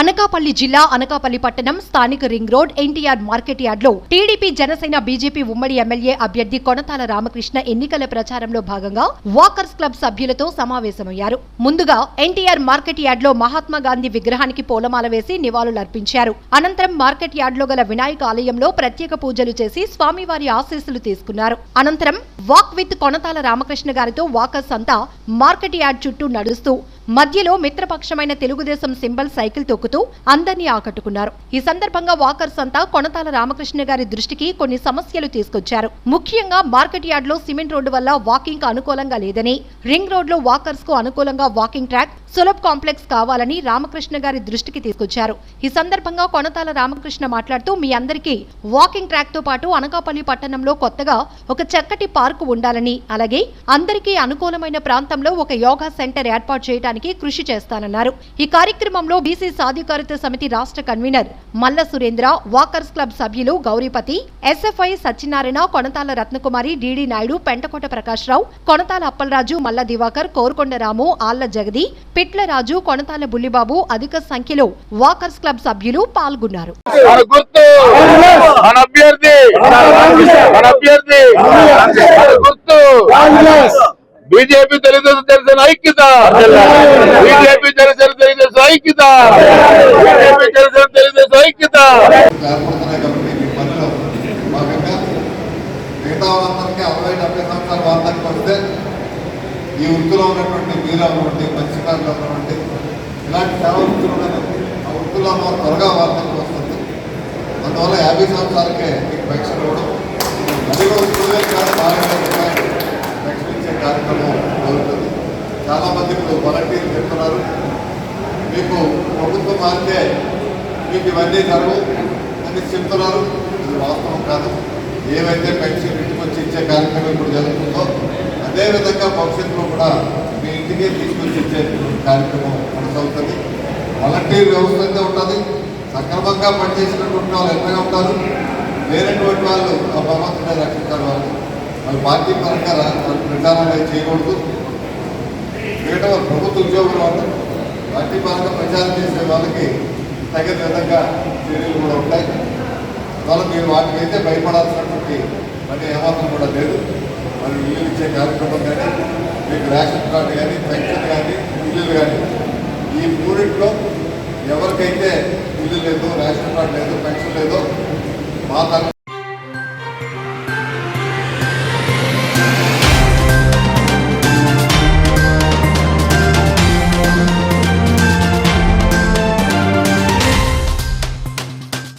అనకాపల్లి జిల్లా అనకాపల్లి పట్టణం స్థానిక రింగ్ రోడ్ ఎన్టీఆర్ మార్కెట్ యార్డ్లో టీడీపీ జనసేన బీజేపీ ఉమ్మడి ఎమ్మెల్యే అభ్యర్థి కొనతాల రామకృష్ణ ఎన్నికల ప్రచారంలో భాగంగా వాకర్స్ క్లబ్ సభ్యులతో సమావేశమయ్యారు. ముందుగా ఎన్టీఆర్ మార్కెట్ యార్డ్లో మహాత్మాగాంధీ మహాత్మా గాంధీ విగ్రహానికి పూలమాల వేసి నివాళులర్పించారు అనంతరం మార్కెట్ యార్డ్లో గల వినాయక ఆలయంలో ప్రత్యేక పూజలు చేసి స్వామివారి ఆశీస్సులు తీసుకున్నారు. అనంతరం వాక్ విత్ కొనతాల రామకృష్ణ గారితో వాకర్స్ అంతా మార్కెట్ యార్డ్ చుట్టూ నడుస్తూ మధ్యలో మిత్రపక్షమైన తెలుగుదేశం సింబల్ సైకిల్ తొక్కుతూ అందరినీ ఆకట్టుకున్నారు. ఈ సందర్భంగా వాకర్స్ అంతా కొనతాల రామకృష్ణ గారి దృష్టికి కొన్ని సమస్యలు తీసుకొచ్చారు. ముఖ్యంగా మార్కెట్ యార్డ్లో సిమెంట్ రోడ్డు వల్ల వాకింగ్ అనుకూలంగా లేదని రింగ్ రోడ్లో వాకర్స్కు అనుకూలంగా వాకింగ్ ట్రాక్ సులభ్ కాంప్లెక్స్ కావాలని రామకృష్ణ గారి దృష్టికి తీసుకొచ్చారు. ఈ సందర్భంగా కొనతాల రామకృష్ణ మాట్లాడుతూ మీ అందరికీ వాకింగ్ ట్రాక్తో పాటు అనకాపల్లి పట్టణంలో కొత్తగా ఒక చక్కటి పార్కు ఉండాలని అలాగే అందరికీ అనుకూలమైన ప్రాంతంలో ఒక యోగా సెంటర్ ఏర్పాటు చేయడానికి కృషి చేస్తానన్నారు. ఈ కార్యక్రమంలో బీసీ సాధికారిత సమితి రాష్ట్ర కన్వీనర్ మల్ల సురేంద్ర వాకర్స్ క్లబ్ సభ్యులు గౌరీపతి ఎస్ఎఫ్ఐ సత్యనారాయణ కొనతాల రత్నకుమారి డిడి నాయుడు పెంటకోట ప్రకాశ్రావు కొనతాల అప్పలరాజు మల్ల దివాకర్ కోరుకొండరాము ఆళ్ళ జగది పిట్లరాజు కొనతాల బుల్లిబాబు అధిక సంఖ్యలో వాకర్స్ క్లబ్ సభ్యులు పాల్గొన్నారు. బీజేపీ తెలుగుదేశం ఐక్యత! బీజేపీ తెలుగుదేశం ఐక్యత! బీజేపీ తెలుగుదేశం ఐక్యత! మిగతా వాళ్ళందరికీ అరవై డెబ్బై సంవత్సరాల వస్తే ఈ వృత్తిలో ఉన్నటువంటి మీలో ఉన్నటువంటి మత్స్యకారులు ఉన్నటువంటి ఇలాంటి సేవ వృత్తులు ఉన్నది ఆ వృత్తిలో మనం త్వరగా వార్తకి వస్తుంది. అందువల్ల యాభై సంవత్సరాలకే మీకు పెన్షన్ ఇవ్వడం. అది కూడా కాదు పెన్షన్ కార్యక్రమం జరుగుతుంది. చాలామంది ఇప్పుడు వాలంటీర్లు చెప్తున్నారు. మీకు ప్రభుత్వం మారితే మీకు ఇవన్నీ జరగవు అని చెప్తున్నారు. ఇది వాస్తవం కాదు. ఏవైతే పెన్షన్ ఇంటికి వచ్చి ఇచ్చే కార్యక్రమం ఇప్పుడు జరుగుతుందో అదేవిధంగా భవిష్యత్తులో కూడా మీ ఇంటికే తీసుకొచ్చి ఇచ్చే కార్యక్రమం కొనసాగుతుంది. వాలంటీర్ వ్యవస్థ అయితే ఉంటుంది? సక్రమంగా పనిచేసినటువంటి వాళ్ళు ఎన్నగా ఉంటారు? లేనటువంటి వాళ్ళు ఆ భగవంతుడే రక్షించారు వాళ్ళు మరి పార్టీ పరంగా వాళ్ళు ప్రచారం అనేది చేయకూడదు. మిగతా వాళ్ళు ప్రభుత్వ ఉద్యోగులు వాళ్ళు పార్టీ పరంగా ప్రచారం చేసే వాళ్ళకి తగిన విధంగా చర్యలు కూడా ఉంటాయి. వాళ్ళ మీరు వాటికైతే భయపడాల్సినటువంటి పని ఏమాత్రం కూడా లేదు. వాళ్ళు ఇల్లు ఇచ్చే కార్యక్రమం కానీ మీకు రేషన్ కార్డు కానీ పెన్షన్ కానీ ఇల్లులు కానీ ఈ మూడింట్లో ఎవరికైతే ఇల్లు లేదు రేషన్ కార్డు లేదు పెన్షన్ లేదో మా